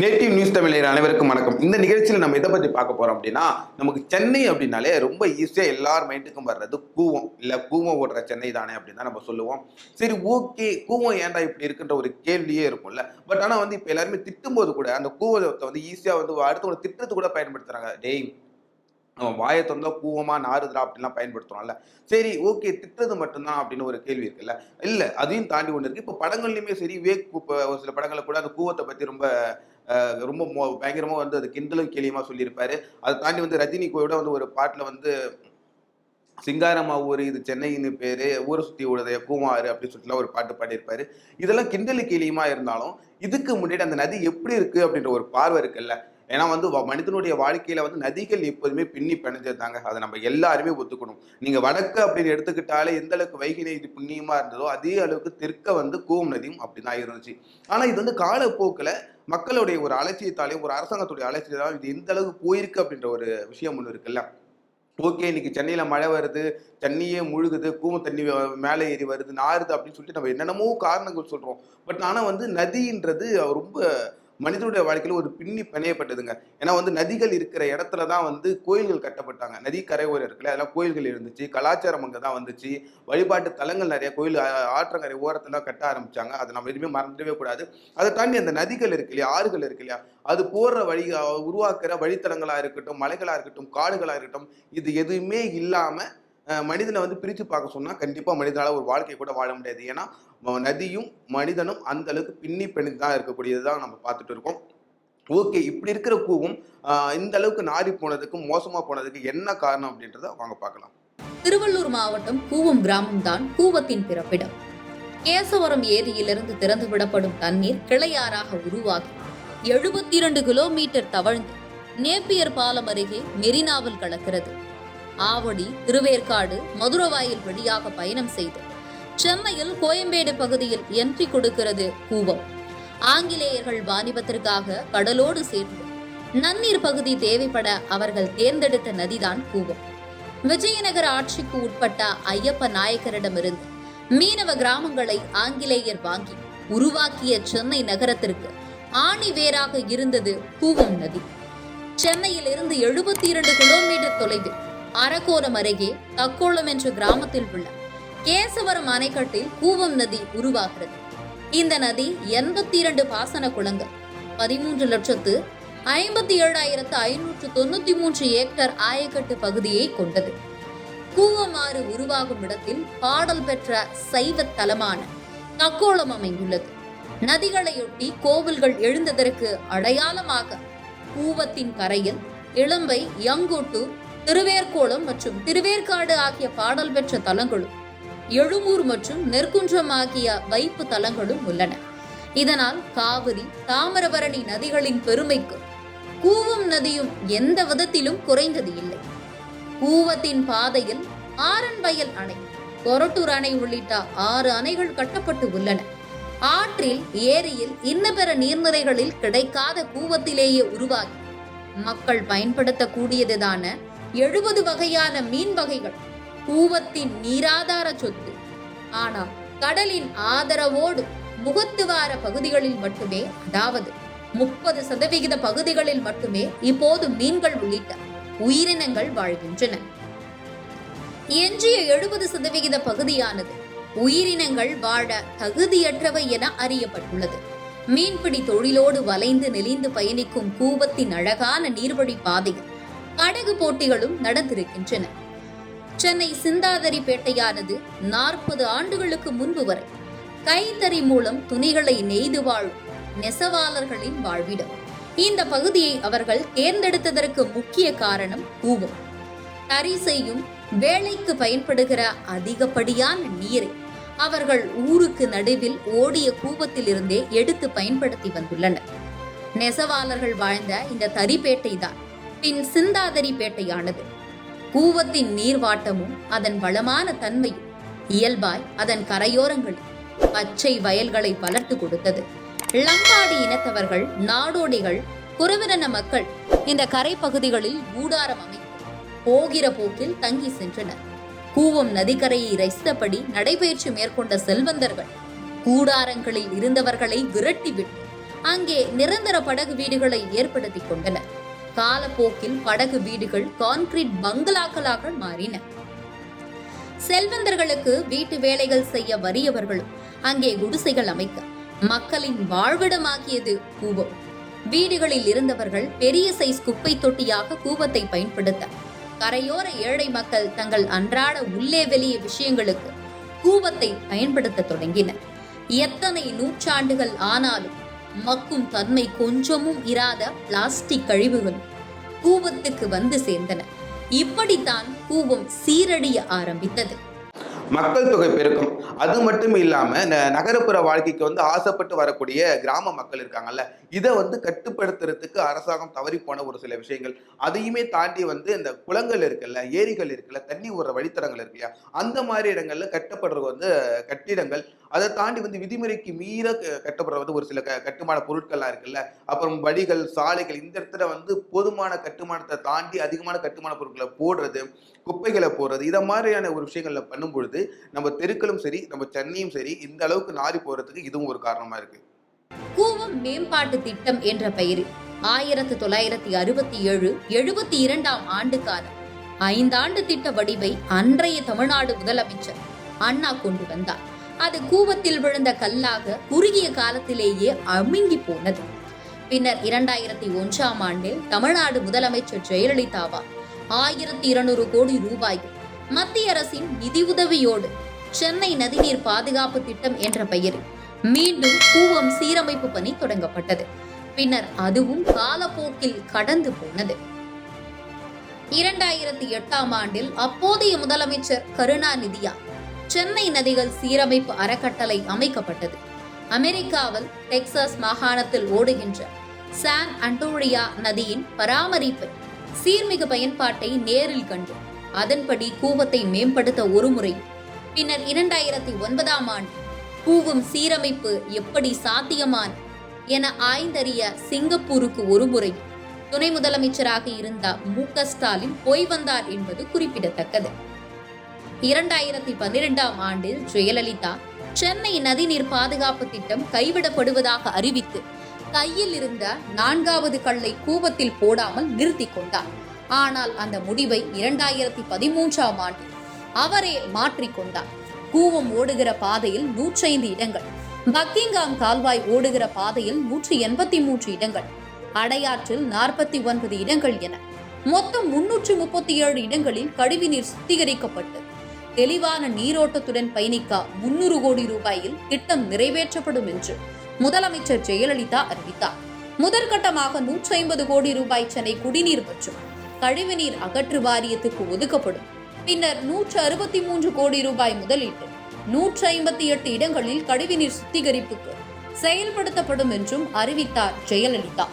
Native news தமிழர் அனைவருக்கும் வணக்கம். இந்த நிகழ்ச்சியில் நம்ம எதை பற்றி பார்க்க போகிறோம் அப்படின்னா நமக்கு சென்னை அப்படின்னாலே ரொம்ப ஈஸியாக எல்லார் மைண்டுக்கும் வர்றது கூவம். இல்லை கூவம் ஓடுற சென்னை தானே அப்படின்னு தான் நம்ம சொல்லுவோம். சரி ஓகே கூவம் ஏன்டா இப்படி இருக்குன்ற ஒரு கேள்வியே இருக்கும்ல. பட் ஆனால் வந்து இப்போ எல்லாருமே திட்டும்போது கூட அந்த கூவத்தை வந்து ஈஸியாக வந்து அடுத்தவங்க திட்டத்து கூட பயன்படுத்துகிறாங்க டேய் நம்ம வாயை திறந்தா கூவமாக நாறுதுரா அப்படின்லாம் பயன்படுத்துறோம்ல சரி ஓகே திட்டுறது மட்டும்தான் அப்படின்னு ஒரு கேள்வி இருக்குல்ல. இல்லை அதையும் தாண்டி ஒன்று இருக்குது இப்போ படங்கள்லையுமே சரி வேக் இப்போ ஒரு சில படங்களை கூட அந்த கூவத்தை பற்றி ரொம்ப ரொம்ப மோ- பயங்கரமாக வந்து அது கிண்டலும் கேலியுமா சொல்லியிருப்பாரு. அதை தாண்டி வந்து ரஜினி கூட வந்து ஒரு பாட்டில் வந்து சிங்காரம்மா ஊர் இது சென்னைன்னு பேரு ஊரை சுத்தி ஓடுதே கூமாறு அப்படின்னு சொல்லிட்டுலாம் ஒரு பாட்டு பாடியிருப்பாரு. இதெல்லாம் கிண்டலு கேலியுமா இருந்தாலும் இதுக்கு முன்னாடி அந்த நதி எப்படி இருக்கு அப்படின்ற ஒரு பார்வை இருக்குல்ல ஏன்னா வந்து வ- மனிதனுடைய வாழ்க்கையில வந்து நதிகள் எப்போதுமே பின்னி பிணைஞ்சிருந்தாங்க அதை நம்ம எல்லாருமே ஒத்துக்கணும். நீங்க வடக்கு அப்படின்னு எடுத்துக்கிட்டாலே எந்த அளவுக்கு வைகை இது புண்ணியமா இருந்ததோ அதே அளவுக்கு தெற்க வந்து கூவம் நதியும் அப்படிதான் இருந்துச்சு. ஆனா இது வந்து காலப்போக்கில் மக்களுடைய ஒரு அலட்சியத்தாலையும் ஒரு அரசாங்கத்துடைய அலட்சியத்தாலும் இது எந்த அளவுக்கு போயிருக்கு அப்படின்ற ஒரு விஷயம் ஒன்று இருக்குல்ல. ஓகே இன்னைக்கு சென்னையில மழை வருது தண்ணியே முழுகுது கூம தண்ணி மேலே ஏறி வருது நாறுது அப்படின்னு சொல்லிட்டு நம்ம என்னென்னமோ காரணங்கள் சொல்றோம். பட் ஆனா வந்து நதின்றது ரொம்ப மனிதனுடைய வாழ்க்கையில் ஒரு பின்னி பிணையப்பட்டதுங்க. ஏன்னா வந்து நதிகள் இருக்கிற இடத்துல தான் வந்து கோயில்கள் கட்டப்பட்டாங்க. நதி கரையோரம் இருக்குல்ல அதெல்லாம் கோயில்கள் இருந்துச்சு. கலாச்சாரம் அங்கே தான் வந்துச்சு. வழிபாட்டு தலங்கள் நிறைய கோயில் ஆற்றங்கரை ஓரத்தில் கட்ட ஆரம்பிச்சாங்க. அதை நம்ம எதுவுமே மறந்துடவே கூடாது. அதை தாண்டி அந்த நதிகள் இருக்கு இல்லையா ஆறுகள் இருக்கு இல்லையா அது போடுற வழி உருவாக்குற வழித்தலங்களாக இருக்கட்டும் மலைகளாக இருக்கட்டும் காடுகளாக இருக்கட்டும் இது எதுவுமே இல்லாமல் மனிதனை வந்து பிரித்து பார்க்க சொன்னால் கண்டிப்பாக மனிதனால ஒரு வாழ்க்கை கூட வாழ முடியாது. ஏன்னா நதியும் மனிதனும் அந்த அளவுக்கு பின்னி பிணைந்து தான் இருக்கக்கூடியது தான் நம்ம பார்த்துட்டு இருக்கோம். ஓகே இப்படி இருக்கிற கூவும் ஆஹ், இந்த அளவுக்கு நாரி போனதுக்கும் மோசமாக போனதுக்கு என்ன காரணம் அப்படின்றத வாங்க பார்க்கலாம். திருவள்ளூர் மாவட்டம் கூவம் கிராமம் தான் கூவத்தின் பிறப்பிடம். கேசவரம் ஏரியிலிருந்து திறந்து விடப்படும் தண்ணீர் கிளையாறாக உருவாகி எழுபத்தி இரண்டு கிலோமீட்டர் தவழ்ந்து நேப்பியர் பாலம் அருகே மெரினாவில் கலக்கிறது. ஆவடி திருவேற்காடு மதுரவாயில் வழியாக பயணம் செய்து சென்னையில் கோயம்பேடு பகுதியில் என்ட்ரி கொடுக்கிறது கூவம். ஆங்கிலேயர்கள் வாணிபத்திற்காக கடலோடு சேர்ந்து நன்னீர் பகுதி தேவைப்பட அவர்கள் தேர்ந்தெடுத்த நதிதான் கூவம். விஜயநகர ஆட்சிக்கு உட்பட்ட ஐயப்ப நாயக்கரிடமிருந்து மீனவ கிராமங்களை ஆங்கிலேயர் வாங்கி உருவாக்கிய சென்னை நகரத்திற்கு ஆணி வேராக இருந்தது கூவம் நதி. சென்னையில் இருந்து எழுபத்தி இரண்டு கிலோமீட்டர் தொலைவில் அரக்கோணம் அருகே தக்கோளம் என்ற கிராமத்தில் உள்ள கேசவரம் அணைக்கட்டில் கூவம் நதி உருவாகிறது. இந்த நதி எண்பத்தி இரண்டு பாசன குளங்கள் பதிமூன்று லட்சத்து ஐம்பத்தி ஏழாயிரத்து ஐநூற்று தொண்ணூத்தி மூன்று ஏக்கர் ஆயக்கட்டு பகுதியை கொண்டது. கூவமாறு உருவாகும் இடத்தில் பாடல் பெற்ற சைவ தலமான தக்கோளம் அமைந்துள்ளது. நதிகளையொட்டி கோவில்கள் எழுந்ததற்கு அடையாளமாக கூவத்தின் கரையில் இளம்பை யங்கோட்டூர் திருவேற்கோளம் மற்றும் திருவேற்காடு ஆகிய பாடல் பெற்ற தலங்களும் எழுமூர் மற்றும் நெற்குன்றம் ஆகிய வைப்பு தலங்களும் உள்ளன. இதனால் காவிரி தாமிரபரணி நதிகளின் பெருமைக்கு கூவம் நதியும் எந்த விதத்திலும் குறைந்தது இல்லை. கூவத்தின் பாதையில் ஆரன்வயல் அணை கொரட்டூர் அணை உள்ளிட்ட ஆறு அணைகள் கட்டப்பட்டு உள்ளன. ஆற்றில் ஏரியில் இன்னபிற நீர்நிலைகளில் கிடைக்காத கூவத்திலேயே உருவாகி மக்கள் பயன்படுத்தக்கூடியதுதான எழுபது வகையான மீன் வகைகள். பூவத்தின் நீராதார சொத்து. ஆனால் கடலின் ஆதரவோடு முகத்துவார பகுதிகளில் மட்டுமே அதாவது முப்பது சதவிகித பகுதிகளில் மட்டுமே இப்போது மீன்கள் உள்ளிட்ட உயிரினங்கள் வாழ்கின்றன. எஞ்சிய எழுபது சதவிகித பகுதியானது உயிரினங்கள் வாழ தகுதியற்றவை என அறியப்பட்டுள்ளது. மீன்பிடி தொழிலோடு வளைந்து நெளிந்து பயணிக்கும் கூவத்தின் அழகான நீர்வழி பாதையில் படகு போட்டிகளும் நடந்திருக்கின்றன. சென்னை சிந்தாதரி பேட்டையானது நாற்பது ஆண்டுகளுக்கு முன்பு வரை கைத்தறி மூலம் துணிகளை நெய்து வாழும் நெசவாளர்களின் வாழ்விடம். இந்த பகுதியை அவர்கள் தேர்ந்தெடுத்ததற்கு முக்கிய காரணம் கூவம் தறி செய்யும் வேலைக்கு பயன்படுகிற அதிகப்படியான நீரை அவர்கள் ஊருக்கு நடுவில் ஓடிய கூவத்திலிருந்தே எடுத்து பயன்படுத்தி வந்துள்ளனர். நெசவாளர்கள் வாழ்ந்த இந்த தறிப்பேட்டை தான் பின் சிந்தாதரி பேட்டையானது கூவத்தின் நீர்வாட்டமும் அதன் வளமான தன்மையும் இயல்பாய் அதன் கரையோரங்களில் பச்சை வயல்களை வளர்த்து கொடுத்தது. லங்காடி இனத்தவர்கள் நாடோடிகள் குறவிரன மக்கள் இந்த கரை பகுதிகளில் கூடாரம் அமைத்து போகிற போக்கில் தங்கி சென்றனர். கூவம் நதிக்கரையை ரசித்தபடி நடைபயிற்சி மேற்கொண்ட செல்வந்தர்கள் கூடாரங்களில் இருந்தவர்களை விரட்டிவிட்டு அங்கே நிரந்தர படகு வீடுகளை ஏற்படுத்திக் கொண்டனர். காலப்போக்கில் படகு வீடுகள் கான்கிரீட் பங்களாக்களாக மாறின. செல்வந்தர்களுக்கு வீட்டு வேலைகள் செய்ய வறியவர்களும் அங்கே குடிசைகள் அமைக்க மக்களின் வாழ்விடமாகியது கூவம். வீடுகளில் இருந்தவர்கள் பெரிய சைஸ் குப்பை தொட்டியாக கூவத்தை பயன்படுத்த கரையோர ஏழை மக்கள் தங்கள் அன்றாட உள்ளே வெளியே விஷயங்களுக்கு கூவத்தை பயன்படுத்த தொடங்கினர். எத்தனை நூற்றாண்டுகள் ஆனாலும் மக்கும் தன்மை கொஞ்சமும் இராத பிளாஸ்டிக் கழிவுகள் கூவத்துக்கு வந்து சேர்ந்தன. இப்படித்தான் கூவம் சீரடிய ஆரம்பித்தது. மக்கள் தொகை பெருக்கம். அது மட்டும் இல்லாமல் ந- நகரப்புற வாழ்க்கைக்கு வந்து ஆசைப்பட்டு வரக்கூடிய கிராம மக்கள் இருக்காங்கல்ல இதை வந்து கட்டுப்படுத்துறதுக்கு அரசாங்கம் தவறி போன ஒரு சில விஷயங்கள். அதையுமே தாண்டி வந்து இந்த குளங்கள் இருக்குல்ல ஏரிகள் இருக்குல்ல தண்ணி ஓடுற வழித்தடங்கள் இருக்கு இல்லையா? அந்த மாதிரி இடங்கள்ல கட்டப்படுறது வந்து கட்டிடங்கள். அதை தாண்டி வந்து விதிமுறைக்கு மீற கட்டப்படுற வந்து ஒரு சில க கட்டுமான பொருட்கள்லாம் இருக்குல்ல அப்புறம் வழிகள் சாலைகள் இந்த இடத்துல வந்து போதுமான கட்டுமானத்தை தாண்டி அதிகமான கட்டுமான பொருட்களை போடுறது குப்பைகளை போடுறது இதை மாதிரியான ஒரு விஷயங்கள்ல பண்ணும் பொழுது நம்ம தெருக்களும் சரி நம்ம சென்னையும் சரி இந்த அளவுக்கு நாரி போறதுக்கு இதுவும் ஒரு காரணமா இருக்கு. கூவம் மேம்பாட்டு திட்டம் என்ற பெயரில் ஆயிரத்து தொள்ளாயிரத்தி அறுபத்தி ஏழு எழுபத்தி இரண்டாம் ஆண்டுக்கான ஐந்தாண்டு திட்ட வடிவை அன்றைய தமிழ்நாடு முதலமைச்சர் அண்ணா கொண்டு வந்தார். அது கூவத்தில் விழுந்த கல்லாக குறுகிய காலத்திலேயே அமுங்கி போனது. பின்னர் இரண்டாயிரத்தி ஒன்றாம் ஆண்டில் தமிழ்நாடு முதலமைச்சர் ஜெயலலிதாவா ஆயிரத்தி இருநூறு கோடி ரூபாய் மத்திய அரசின் நிதியுதவியோடு சென்னை நதிநீர் பாதுகாப்பு திட்டம் என்ற பெயரில் மீண்டும் கூவம் சீரமைப்பு பணி தொடங்கப்பட்டது. பின்னர் அதுவும் காலப்போக்கில் கடந்து போனது. இரண்டாயிரத்தி எட்டாம் ஆண்டில் அப்போதைய முதலமைச்சர் கருணாநிதியா சென்னை நதிகள் சீரமைப்பு அறக்கட்டளை அமைக்கப்பட்டது. அமெரிக்காவில் டெக்சாஸ் மாகாணத்தில் ஓடுகின்ற சான் அண்டோரியா நதியின் பராமரிப்பு சீர்மிகு பயன்பாட்டை நேரில் கண்டு அதன்படி கூவத்தை மேம்படுத்த ஒரு முறை பின்னர் இரண்டாயிரத்தி ஒன்பதாம் ஆண்டு கூவும் சீரமைப்பு எப்படி சாத்தியமான் என ஆய்ந்தறிய சிங்கப்பூருக்கு ஒரு முறை துணை முதலமைச்சராக இருந்த மு க ஸ்டாலின் போய் வந்தார் என்பது குறிப்பிடத்தக்கது. இரண்டாயிரத்தி பன்னிரெண்டாம் ஆண்டில் ஜெயலலிதா சென்னை நதிநீர் பாதுகாப்பு திட்டம் கைவிடப்படுவதாக அறிவித்து கையில் இருந்த நான்காவது கல்லை கூவத்தில் போடாமல் நிறுத்திக் கொண்டார். ஆனால் அந்த முடிவை இரண்டாயிரத்தி பதிமூன்றாம் ஆண்டு அவரே மாற்றிக்கொண்டார் கூவம் ஓடுகிற பாதையில் நூற்றைந்து இடங்கள் பக்கிங்காம் கால்வாய் ஓடுகிற பாதையில் நூற்றி எண்பத்தி மூன்று இடங்கள் அடையாற்றில் நாற்பத்தி ஒன்பது இடங்கள் என மொத்தம் முன்னூற்று முப்பத்தி ஏழு இடங்களில் கழிவுநீர் சுத்திகரிக்கப்பட்டு தெளிவான நீரோட்டத்துடன் பயணிக்க முன்னூறு கோடி ரூபாயில் திட்டம் நிறைவேற்றப்படும் என்று முதலமைச்சர் ஜெயலலிதா அறிவித்தார். முதற்கட்டமாக நூற்றி ஐம்பது கோடி ரூபாய் சென்னை குடிநீர் மற்றும் கழிவுநீர் அகற்று வாரியத்துக்கு ஒதுக்கப்படும். பின்னர் நூற்று அறுபத்தி மூன்று கோடி ரூபாய் முதலீட்டு. நூற்று ஐம்பத்தி எட்டு இடங்களில் கழிவுநீர் சுத்திகரிப்புக்கு செயல்படுத்தப்படும் என்றும் அறிவித்தார் ஜெயலலிதா.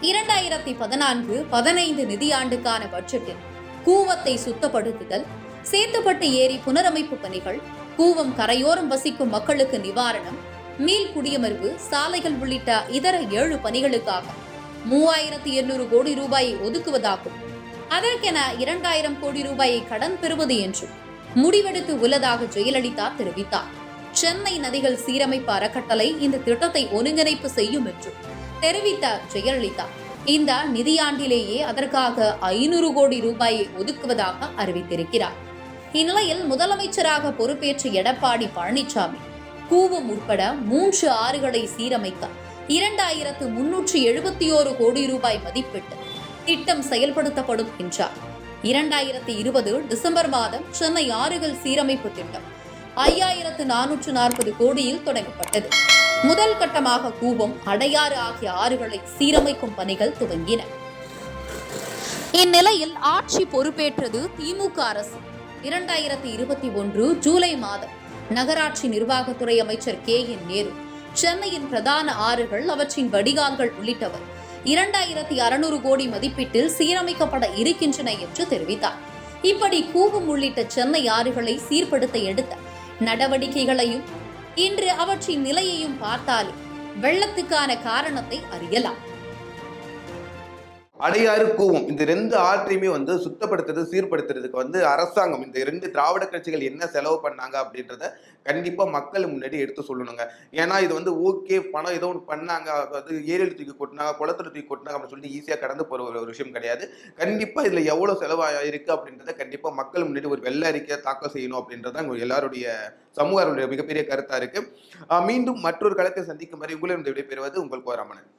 இரண்டாயிரத்தி பதினான்கு பதினைந்து நிதியாண்டுக்கான பட்ஜெட்டில் கூவத்தை சுத்தப்படுத்துதல் சேத்துப்பட்டு ஏரி புனரமைப்பு பணிகள் கூவம் கரையோரம் வசிக்கும் மக்களுக்கு நிவாரணம் மீள் குடியமர்வு சாலைகள் உள்ளிட்ட இதர ஏழு பணிகளுக்காக மூவாயிரத்தி எண்ணூறு கோடி ரூபாயை ஒதுக்குவதாகும். அதற்கென இரண்டாயிரம் கோடி ரூபாயை கடன் பெறுவது என்றும் முடிவெடுத்து உள்ளதாக ஜெயலலிதா தெரிவித்தார். சென்னை நதிகள் சீரமைப்பு அறக்கட்டளை இந்த திட்டத்தை ஒருங்கிணைப்பு செய்யும் என்றும் தெரிவித்த ஜெயலலிதா இந்த நிதியாண்டிலேயே அதற்காக ஐநூறு கோடி ரூபாயை ஒதுக்குவதாக அறிவித்திருக்கிறார். இந்நிலையில் முதலமைச்சராக பொறுப்பேற்ற எடப்பாடி பழனிசாமி கூவம் உட்பட மூன்று ஆறுகளை சீரமைக்க இரண்டாயிரத்து முன்னூற்றி எழுபத்தி ஓரு கோடி ரூபாய் மதிப்பிட்டு திட்டம் செயல்படுத்தப்படும் என்றார். இரண்டாயிரத்தி இருபது டிசம்பர் மாதம் சென்னை ஆறுகள் சீரமைப்பு திட்டம் ஐயாயிரத்து நானூற்று நாற்பது கோடியில் தொடங்கப்பட்டது. முதல் கட்டமாக கூபம் அடையாறு ஆகிய ஆறுகளை சீரமைக்கும் பணிகள் துவங்கின. இந்நிலையில் ஆட்சி பொறுப்பேற்றது திமுக அரசு. இரண்டாயிரத்தி இருபத்தி ஒன்று ஜூலை மாதம் நகராட்சி நிர்வாகத்துறை அமைச்சர் கே என் நேரு சென்னையின் பிரதான ஆறுகள் அவற்றின் வடிகால்கள் உள்ளிட்டவை. இரண்டாயிரத்தி அறுநூறு கோடி மதிப்பீட்டில் சீரமைக்கப்பட இருக்கின்றன என்று தெரிவித்தார். இப்படி கூவம் உள்ளிட்ட சென்னை ஆறுகளை சீர்படுத்த எடுத்த நடவடிக்கைகளையும் இன்று அவற்றின் நிலையையும் பார்த்தாலே வெள்ளத்துக்கான காரணத்தை அறியலாம். அடையாறு கூவம். இந்த ரெண்டு ஆற்றையுமே வந்து சுத்தப்படுத்துறது சீர்படுத்துறதுக்கு வந்து அரசாங்கம் இந்த ரெண்டு திராவிட கட்சிகள் என்ன செலவு பண்ணாங்க அப்படின்றத கண்டிப்பா மக்கள் முன்னாடி எடுத்து சொல்லணுங்க. ஏன்னா இது வந்து ஓகே பணம் ஏதோ ஒன்று பண்ணாங்க அதாவது ஏரியில் தூக்கி கொட்டினாங்க குளத்துல தூக்கி கொட்டினாங்க அப்படின்னு சொல்லிட்டு ஈஸியாக கடந்து போகிற ஒரு விஷயம் கிடையாது. கண்டிப்பாக இதில் எவ்வளோ செலவாயிருக்கு அப்படின்றத கண்டிப்பாக மக்கள் முன்னாடி ஒரு வெள்ள அறிக்கையை தாக்கல் செய்யணும் அப்படின்றத எல்லாருடைய சமூக மிகப்பெரிய கருத்தாக இருக்குது மீண்டும் மற்றொரு களத்தை சந்திக்கும் வரை உங்களிடம் விடைபெறுவது உங்கள் கோராமணன்